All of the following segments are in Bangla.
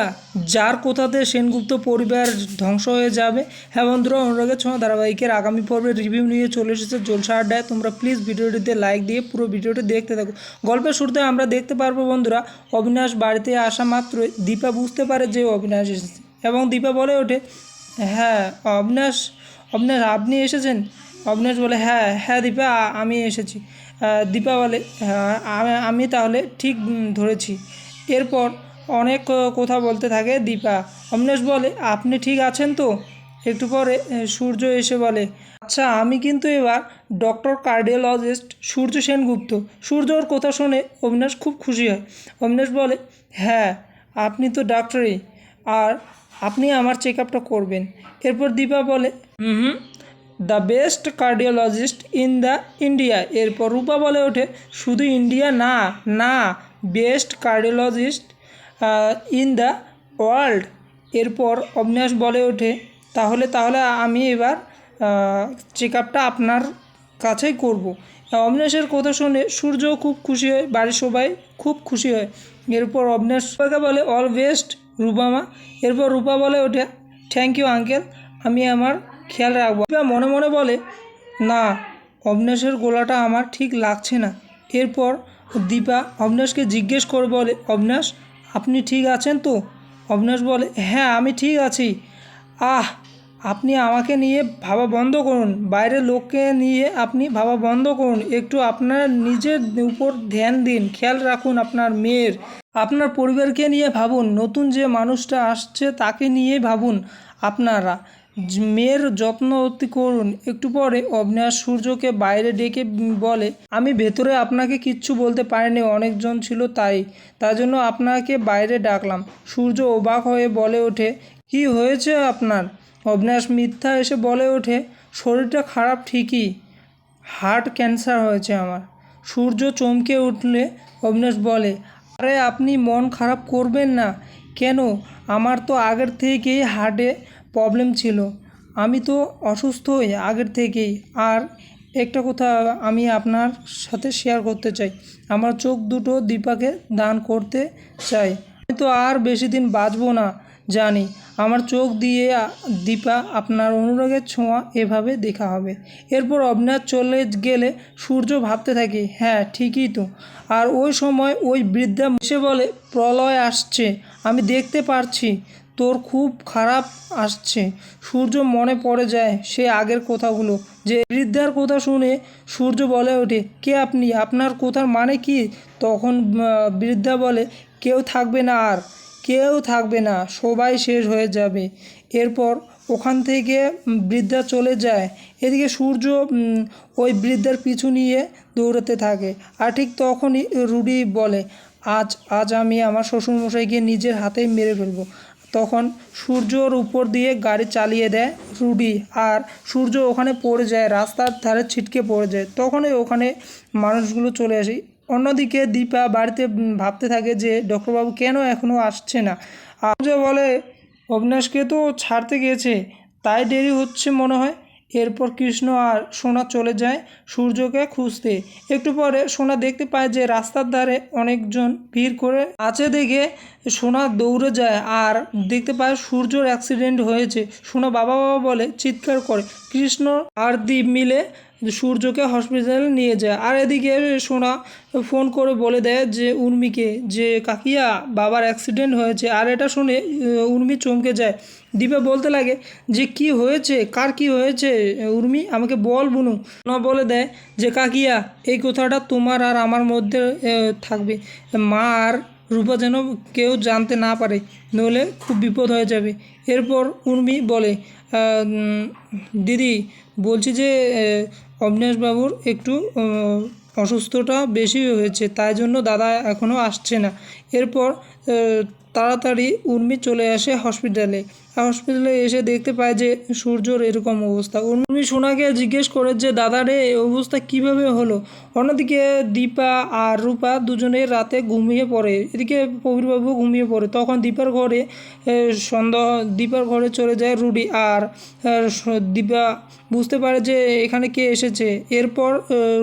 কাকিয়া যার কোথাতে সেনগুপ্ত পরিবার ধ্বংস হয়ে যাবে? হ্যাঁ বন্ধুরা, অনুরাগের ছোঁয়া ধারাবাহিকের আগামী পর্বের রিভিউ নিয়ে চলে এসেছে জলসা আড্ডায়। তোমরা প্লিজ ভিডিওটিতে লাইক দিয়ে পুরো ভিডিওটি দেখতে থাকো। গল্পের শুরুতে আমরা দেখতে পারব বন্ধুরা, অবিনাশ বাড়িতে আসা মাত্রই দীপা বুঝতে পারে যে অবিনাশ এসেছে। এবং দীপা বলে ওঠে হ্যাঁ অবিনাশ অবিনাশ, আপনি এসেছেন? অবিনাশ বলে হ্যাঁ হ্যাঁ দীপা আমি এসেছি। দীপা বলে হ্যাঁ আমি তাহলে ঠিক ধরেছি। এরপর অনেক কথা বলতে থাকে। দীপা, অমনেশ বলে, আপনি ঠিক আছেন তো? একটু পরে সূর্য এসে বলে আচ্ছা আমি কিন্তু এবার ডক্টর কার্ডিওলজিস্ট সূর্য সেনগুপ্ত। সূর্যর কথা শুনে অবিনাশ খুব খুশি হয়। অবিনাশ বলে হ্যাঁ আপনি তো ডাক্তারই, আর আপনি আমার চেক আপটা করবেন। এরপর দীপা বলে হুম, the best cardiologist in the India. এরপর রূপা বলে ওঠে, শুধু ইন্ডিয়া না না, best cardiologist in the world এরপর অবিনাশ বলে ওঠে, তাহলে তাহলে আমি এবার চেক আপটা আপনার কাছেই করব। অবিনাশের কথা শুনে সূর্য খুব খুশি হয়, বাড়ির সবাই খুব খুশি হয়। এরপর অবিনাশ রূপাকে বলে অল বেস্ট রূপামা। এরপর রূপা বলে ওঠে থ্যাংক ইউ আঙ্কেল আমি আমার খেয়াল রাখব। মনে মনে বলে, না, অবিনাশের গোলাটা আমার ঠিক লাগছে না। এরপর দীপা অবিনাশকে জিজ্ঞেস করে বলে, অবিনাশ আপনি ঠিক আছেন তো? অবিনাশ বলে হ্যাঁ আমি ঠিক আছি। আহ, আপনি আমাকে নিয়ে ভাবা বন্ধ করুন। বাইরের লোককে নিয়ে আপনি ভাবা বন্ধ করুন। একটু আপনার নিজের উপর ধ্যান দিন। খেয়াল রাখুন আপনার মেয়ের। আপনার পরিবারকে নিয়ে ভাবুন। নতুন যে মানুষটা আসছে তাকে নিয়ে ভাবুন আপনারা। মেয়ের যত্ন অতি করুন। একটু পরে অবিনাশ সূর্যকে বাইরে ডেকে বলে, আমি ভেতরে আপনাকে কিচ্ছু বলতে পারিনি, অনেকজন ছিল তাই। তার জন্য আপনাকে বাইরে ডাকলাম। সূর্য অবাক হয়ে বলে ওঠে, কি হয়েছে আপনার? অবিনাশ মিথ্যা এসে বলে ওঠে, শরীরটা খারাপ ঠিকই, হার্ট ক্যান্সার হয়েছে আমার। সূর্য চমকে উঠলে অবিনাশ বলে, আরে, আপনি মন খারাপ করবেন না। কেন? আমার তো আগের থেকেই হার্টে প্রবলেম ছিল। আমি তো অসুস্থই আগের থেকেই। আর একটা কথা আমি আপনার সাথে শেয়ার করতে চাই। আমার চোখ দুটো দীপাকে দান করতে চাই আমি তো আর বেশি দিন বাঁচবো না, জানি। আমার চোখ দিয়ে দীপা আপনার অনুরাগের ছোঁয়া এভাবে দেখা হবে। এরপর অবনাথ চলে গেলে সূর্য ভাবতে থাকে হ্যাঁ ঠিকই তো। আর ওই সময় ওই বৃদ্ধা এসে বলে, প্রলয় আসছে। আমি দেখতে পারছি। তোর খুব খারাপ আসছে। সূর্য মনে পড়ে যায় সে আগের কথাগুলো। যে বৃদ্ধার কথা শুনে সূর্য বলে ওঠে, কে আপনি? আপনার কথার মানে কি? তখন বৃদ্ধা বলে, কেউ থাকবে না আর, কেউ থাকবে না, সবাই শেষ হয়ে যাবে। এরপর ওখান থেকে বৃদ্ধা চলে যায়। এদিকে সূর্য ওই বৃদ্ধার পিছু নিয়ে দৌড়াতে থাকে। আর ঠিক তখনই রুডি বলে, আজ আজ আমি আমার শ্বশুরমশাইকে নিজের হাতেই মেরে ফেলব। তখন সূর্যর উপর দিয়ে গাড়ি চালিয়ে দেয় রুডি। আর সূর্য ওখানে পড়ে যায়, রাস্তার ধারে ছিটকে পড়ে যায়। তখনই ওখানে মানুষগুলো চলে আসে। অন্যদিকে দীপা বাড়িতে ভাবতে থাকে যে, ডক্টরবাবু, কেন এখনও আসছে না? যে বলে, অবিনাশকে তো ছাড়তে গেছে তাই দেরি হচ্ছে মনে হয়? এরপর কৃষ্ণ আর সোনা চলে যায় সূর্যকে খুঁজতে। একটু পরে সোনা দেখতে পায় যে রাস্তার ধারে অনেকজন ভিড় করে আছে দেখে সোনা দৌড়ে যায় আর দেখতে পায় সূর্যর অ্যাক্সিডেন্ট হয়েছে। সোনা বাবা বাবা বলে চিৎকার করে। কৃষ্ণ আর দ্বীপ মিলে সূর্যকে হসপিটালে নিয়ে যায়। আর এদিকে সোনা ফোন করে বলে দেয় যে, উর্মিকে, যে কাকিয়া, বাবার অ্যাক্সিডেন্ট হয়েছে। আর এটা শুনে উর্মি চমকে যায়। দীপা বলতে লাগে যে, কি হয়েছে? কার কি হয়েছে? উর্মি, আমাকে বল বুনু। না বলে দেয় যে, কাকিয়া, এই কথাটা তোমার আর আমার মধ্যে থাকবে। মা আর রূপা যেন কেউ জানতে না পারে, নইলে খুব বিপদ হয়ে যাবে। এরপর উর্মি বলে দিদি বলছি যে অবিনাশবাবুর একটু অসুস্থটা বেশি হয়েছে, তাই জন্য দাদা এখনও আসছে না। এরপর তাড়াতাড়ি উর্মি চলে আসে হসপিটালে। হসপিটালে এসে দেখতে পায় যে সূর্যর এরকম অবস্থা। উর্মি সোনাকে জিজ্ঞেস করে যে, দাদা রে, এই অবস্থা কীভাবে হলো? অন্যদিকে দীপা আর রূপা দুজনে রাতে ঘুমিয়ে পড়ে। এদিকে প্রবীরবাবু ঘুমিয়ে পড়ে। তখন দীপার ঘরে সন্ধ্যা দীপার ঘরে চলে যায় রুডি আর দীপা বুঝতে পারে যে এখানে কে এসেছে। এরপর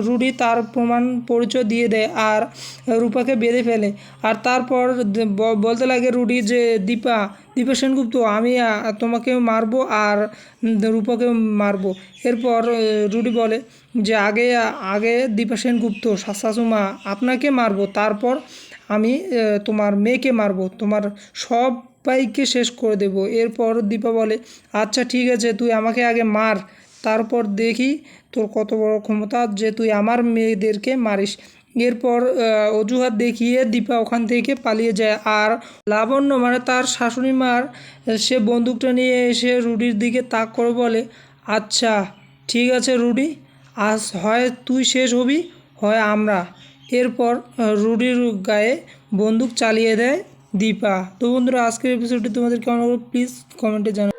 রুডি তার প্রমাণ পরিচয় দিয়ে দেয় আর রূপাকে বেঁধে ফেলে। আর তারপর বলতে লাগে রুডি যে, দীপা দীপা সেনগুপ্ত আমি আহ, তোমাকে মারবো আর রূপাকে মারবো। এরপর রুডি বলে যে আগে আগে দীপা সেনগুপ্ত শাশুমা আপনাকে মারবো তারপর আমি তোমার মেয়েকে মারবো তোমার সবাইকে শেষ করে দেব। এরপর দীপা বলে আচ্ছা ঠিক আছে তুই আমাকে আগে মার তারপর দেখি তোর কত বড় ক্ষমতা যে তুই আমার মেয়েদেরকে মারিস। এরপর অজুহাত দেখিয়ে দীপা ওখান থেকে পালিয়ে যায়। আর লাবণ্য মানে তার শাশুড়ি মার, সে বন্দুকটা নিয়ে এসে রুডির দিকে তাক করে বলে আচ্ছা ঠিক আছে রুডি, আজ হয় তুই শেষ হবি, হয় আমরা। এরপর রুডির গায়ে বন্দুক চালিয়ে দেয় দীপা। তো বন্ধুরা, আজকের এপিসোডটি তোমাদের কেমন প্লিজ কমেন্টে জানাও।